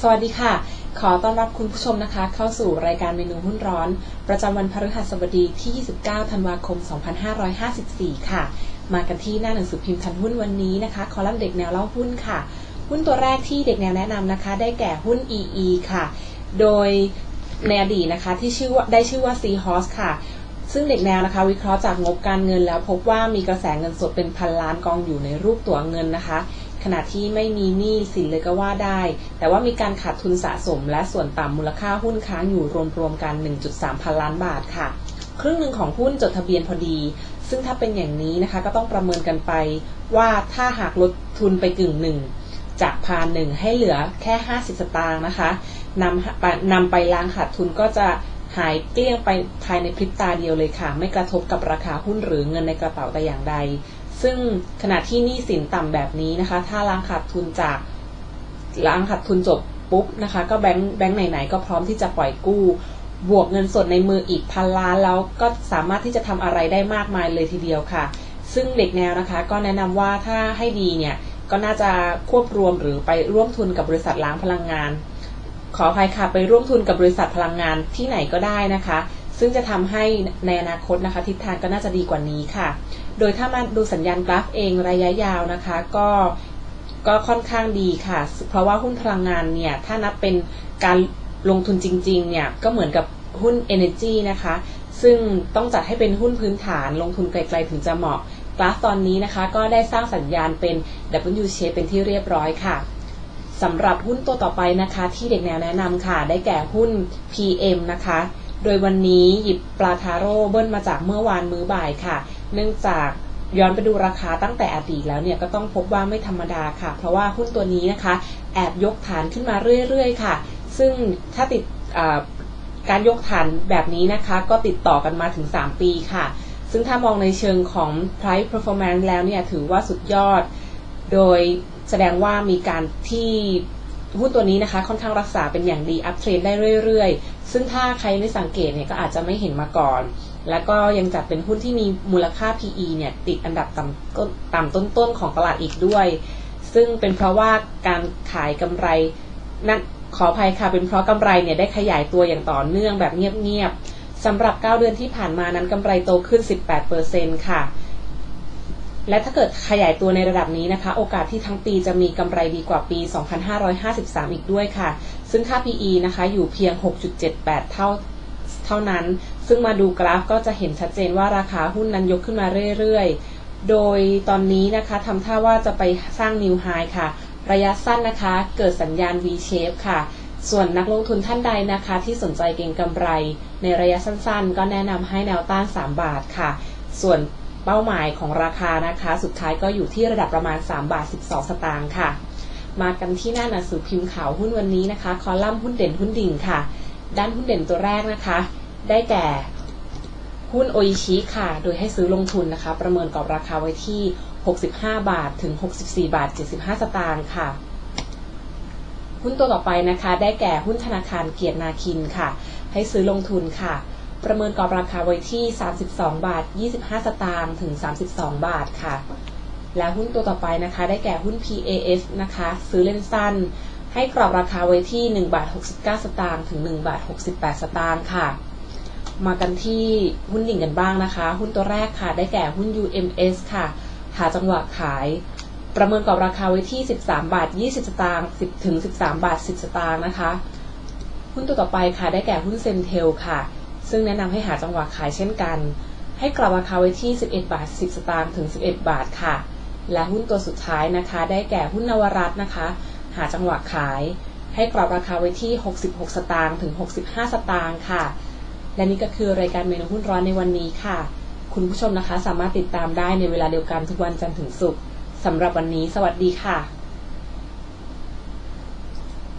สวัสดีค่ะ ขอต้อนรับคุณผู้ชมนะคะ เข้าสู่รายการเมนูหุ้นร้อน ประจำวันพฤหัสบดีที่ 29 ธันวาคม 2554 ค่ะ มากันที่หน้าหนังสือพิมพ์ทันหุ้นวันนี้นะคะ คอลัมน์เด็กแนวเล่าหุ้นค่ะ หุ้นตัวแรกที่เด็กแนวแนะนำนะคะ ได้แก่หุ้น EE ค่ะ โดยในอดีตนะคะที่ชื่อว่าได้ชื่อว่า Seahorse ค่ะซึ่งเด็กแนวนะคะ วิเคราะห์จากงบการเงินแล้วพบว่ามีกระแสเงินสดเป็นพันล้านกองอยู่ในรูปตัวเงินนะคะ ขณะที่ไม่มีหนี้สินเลยก็ว่าได้ แต่ว่ามีการขาดทุนสะสม และส่วนต่ำมูลค่าหุ้นค้างอยู่รวมๆกัน 1.3 พันล้านบาทค่ะ ครึ่งหนึ่งของหุ้นจดทะเบียนพอดี ซึ่งถ้าเป็นอย่างนี้นะคะก็ต้องประเมินกันไป ว่าถ้าหากลดทุนไปกึ่งหนึ่งจากพานหนึ่งให้เหลือแค่ 50 สตางค์นะคะนำนำไปล้างขาดทุนก็จะหายเกลี้ยงไปภายในพริบตาเดียวเลยค่ะ ไม่กระทบกับราคาหุ้นหรือเงินในกระเป๋าแต่อย่างใด ซึ่งขณะที่หนี้สินต่ำแบบนี้นะคะ ถ้าล้างขาดทุนจากล้างขาดทุนจบปุ๊บนะคะ ก็แบงค์แบงค์ไหนๆก็พร้อมที่จะปล่อยกู้ บวกเงินสดในมืออีกพันล้านแล้วก็สามารถที่จะทำอะไรได้มากมายเลยทีเดียวค่ะ ซึ่งเด็กแนวนะคะก็แนะนำว่าถ้าให้ดีเนี่ยก็น่าจะควบรวมหรือไปร่วมทุนกับบริษัทล้างพลังงาน ขออภัยค่ะไปร่วมทุนกับบริษัทพลังงานที่ไหนก็ได้นะคะ ซึ่งจะทำให้ในอนาคตนะคะ ทิศทางก็น่าจะดีกว่านี้ค่ะ โดยถ้ามาดูสัญญาณกราฟเองระยะยาวนะคะ ก็ก็ค่อนข้างดีค่ะ เพราะว่าหุ้นพลังงานเนี่ย ถ้านับเป็นการลงทุนจริงๆ เนี่ย ก็เหมือนกับหุ้น Energy นะคะ ซึ่งต้องจัดให้เป็นหุ้นพื้นฐานลงทุนไกลๆถึงจะเหมาะกราฟตอนนี้นะคะ ก็ได้สร้างสัญญาณเป็น W shape เป็นที่เรียบร้อยค่ะสำหรับหุ้นตัวต่อไปนะคะ ที่เด็กแนวแนะนำค่ะ ได้แก่หุ้น PM นะคะ โดยวันนี้หยิบปลาทาโร่เบิ้ลมาจากเมื่อวานมื้อบ่ายค่ะ เนื่องจากย้อนไปดูราคาตั้งแต่อดีตแล้วเนี่ยก็ต้องพบว่าไม่ธรรมดาค่ะ เพราะว่าหุ้นตัวนี้นะคะ แอบยกฐานขึ้นมาเรื่อยๆ ค่ะ ซึ่งถ้าติดการยกฐานแบบนี้นะคะก็ติดต่อกันมาถึง 3 ปีค่ะ ซึ่งถ้ามองในเชิงของ price performance แล้วเนี่ยถือว่าสุดยอด โดยแสดงว่ามีการที่ หุ้นตัวนี้นะคะค่อนข้างรักษาเป็นอย่างดีอัพเทรนได้เรื่อยๆ ซึ่งถ้าใครไม่สังเกตเนี่ยก็อาจจะไม่เห็นมาก่อน แล้วก็ยังจัดเป็นหุ้นที่มีมูลค่า PE เนี่ยติดอันดับต่ำต้นต่ำต้นๆของตลาดอีกด้วย ซึ่งเป็นเพราะว่าการขายกำไรนั่นขออภัยค่ะเป็นเพราะกำไรเนี่ยได้ขยายตัวอย่างต่อเนื่องแบบเงียบๆสำหรับ 9 เดือนที่ผ่านมานั้นกำไรโตขึ้น 18%ค่ะ และถ้าเกิดขยายตัวในระดับนี้นะคะ โอกาสที่ทั้งปีจะมีกำไรดีกว่าปี 2553 อีกด้วยค่ะ ซึ่งค่า PE นะคะ อยู่เพียง 6.78 เท่าเท่านั้น ซึ่งมาดูกราฟก็จะเห็นชัดเจนว่าราคาหุ้นนั้นยกขึ้นมาเรื่อยๆ โดยตอนนี้นะคะทำท่าว่าจะไปสร้างนิวไฮค่ะ ระยะสั้นนะคะ เกิดสัญญาณ V shape ค่ะ ส่วนนักลงทุนท่านใดนะคะ ที่สนใจเก็งกำไร ในระยะสั้นๆ ก็แนะนำให้แนวต้าน 3 บาทค่ะ ส่วน เป้าหมายของราคานะคะ สุดท้ายก็อยู่ที่ระดับประมาณ 3 บาท 12 สตางค์ค่ะ มากันที่หน้าหนังสือพิมพ์ข่าวหุ้นวันนี้นะคะ คอลัมน์หุ้นเด่นหุ้นดิ่งค่ะ ด้านหุ้นเด่นตัวแรกนะคะ ได้แก่หุ้นโออิชิค่ะ โดยให้ซื้อลงทุนนะคะ ประเมินกรอบราคาไว้ที่ 65 บาทถึง 64 บาท 75 สตางค์ค่ะ หุ้นตัวต่อไปนะคะ ได้แก่หุ้นธนาคารเกียรตินาคินค่ะ ให้ซื้อลงทุนค่ะ ประเมินกรอบราคาไว้ที่ 32 บาท 25 สตางค์ถึง 32 บาทค่ะ และหุ้นตัวต่อไปนะคะ ได้แก่หุ้น PAS นะคะ ซื้อเล่นสั้น ให้กรอบราคาไว้ที่ 1 บาท 69 สตางค์ถึง 1 บาท 68 สตางค์ค่ะ มากันที่หุ้นดิ่งกันบ้างนะคะ หุ้นตัวแรกค่ะ ได้แก่หุ้น UMS ค่ะ หาจังหวะขาย ประเมินกรอบราคาไว้ที่ 13 บาท 20 สตางค์10 ถึง 13 บาท 10 สตางค์นะคะ หุ้นตัวต่อไปค่ะ ได้แก่หุ้นเซนเทลค่ะ ซึ่งแนะนำให้หาจังหวะขายเช่นกัน ให้กรอบราคาไว้ที่ 11 บาท 10 สตางค์ถึง 11 บาทค่ะ และหุ้นตัวสุดท้ายนะคะ ได้แก่หุ้นนวรัตน์นะคะ หาจังหวะขาย ให้กรอบราคาไว้ที่ 66 สตางค์ถึง 65 สตางค์ค่ะ และนี่ก็คือรายการเมนูหุ้นร้อนในวันนี้ค่ะ คุณผู้ชมนะคะสามารถติดตามได้ในเวลาเดียวกันทุกวันจันทร์ถึงศุกร์สำหรับวันนี้ สวัสดีค่ะ